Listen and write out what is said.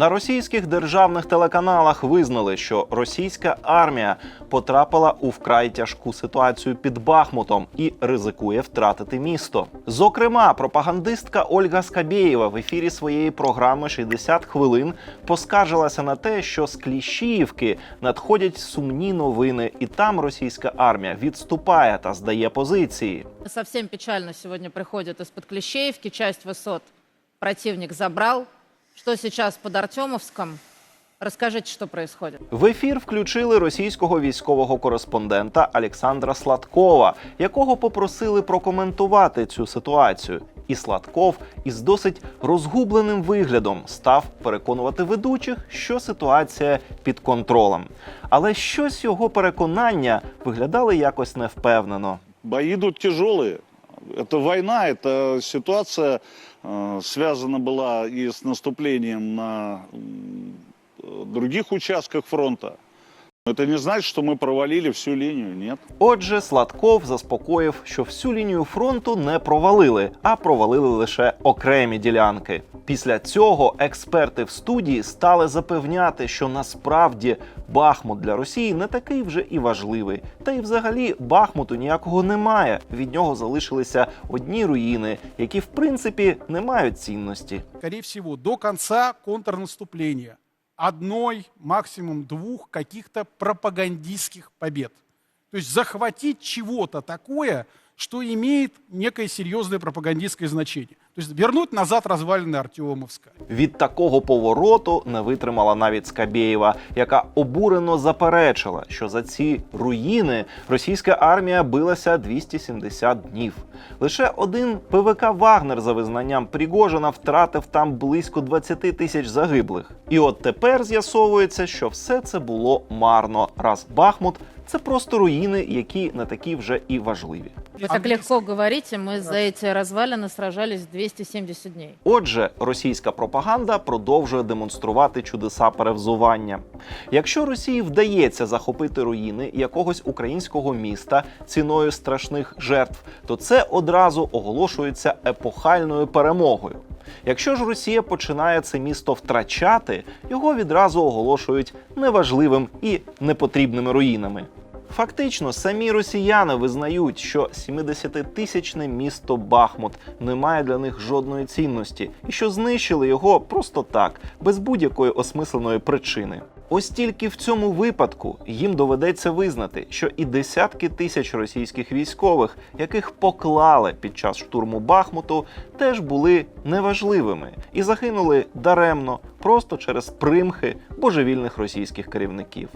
На російських державних телеканалах визнали, що російська армія потрапила у вкрай тяжку ситуацію під Бахмутом і ризикує втратити місто. Зокрема, пропагандистка Ольга Скабєєва в ефірі своєї програми «60 хвилин поскаржилася на те, що з Кліщіївки надходять сумні новини, і там російська армія відступає та здає позиції. Совсем печально сегодня приходят из-под Клещеевки. Часть высот противник забрал. Что сейчас под Артемовском? Расскажите, что происходит. В ефір включили російського військового кореспондента Олександра Сладкова, якого попросили прокоментувати цю ситуацію. І Сладков із досить розгубленим виглядом став переконувати ведучих, що ситуація під контролем. Але щось його переконання виглядали якось невпевнено. Бои идут тяжелые. Это война, это ситуация э, связана была и с наступлением на м, э, других участках фронта. Это не значит, что мы провалили всю линию, нет. Отже, Сладков заспокоїв, що всю лінію фронту не провалили, а провалили лише окремі ділянки. Після цього експерти в студії стали запевняти, що насправді Бахмут для Росії не такий вже і важливий. Та й взагалі Бахмуту ніякого немає. Від нього залишилися одні руїни, які в принципі не мають цінності. всего, до конца контрнаступления одной, максимум двух каких-то пропагандистских побед. То есть захватить чего-то такое, что имеет некое серьезное пропагандистское значение. То есть вернуть назад развалины Артемовска. Від такого повороту не витримала навіть Скабєєва, яка обурено заперечила, що за ці руїни російська армія билася 270 днів. Лише один ПВК Вагнер за визнанням Пригожина втратив там близько 20 тисяч загиблих. І от тепер з'ясовується, що все це було марно, раз Бахмут це просто руїни, які не такі вже і важливі. Вы так легко говорите, мы за эти развалины сражались 270 дней. Отже, російська пропаганда продовжує демонструвати чудеса перевзування. Якщо Росії вдається захопити руїни якогось українського міста ціною страшних жертв, то це одразу оголошується епохальною перемогою. Якщо ж Росія починає це місто втрачати, його відразу оголошують неважливим і непотрібними руїнами. Фактично, самі росіяни визнають, що 70-тисячне місто Бахмут не має для них жодної цінності, і що знищили його просто так, без будь-якої осмисленої причини. Ось тільки в цьому випадку їм доведеться визнати, що і десятки тисяч російських військових, яких поклали під час штурму Бахмуту, теж були неважливими і загинули даремно, просто через примхи божевільних російських керівників.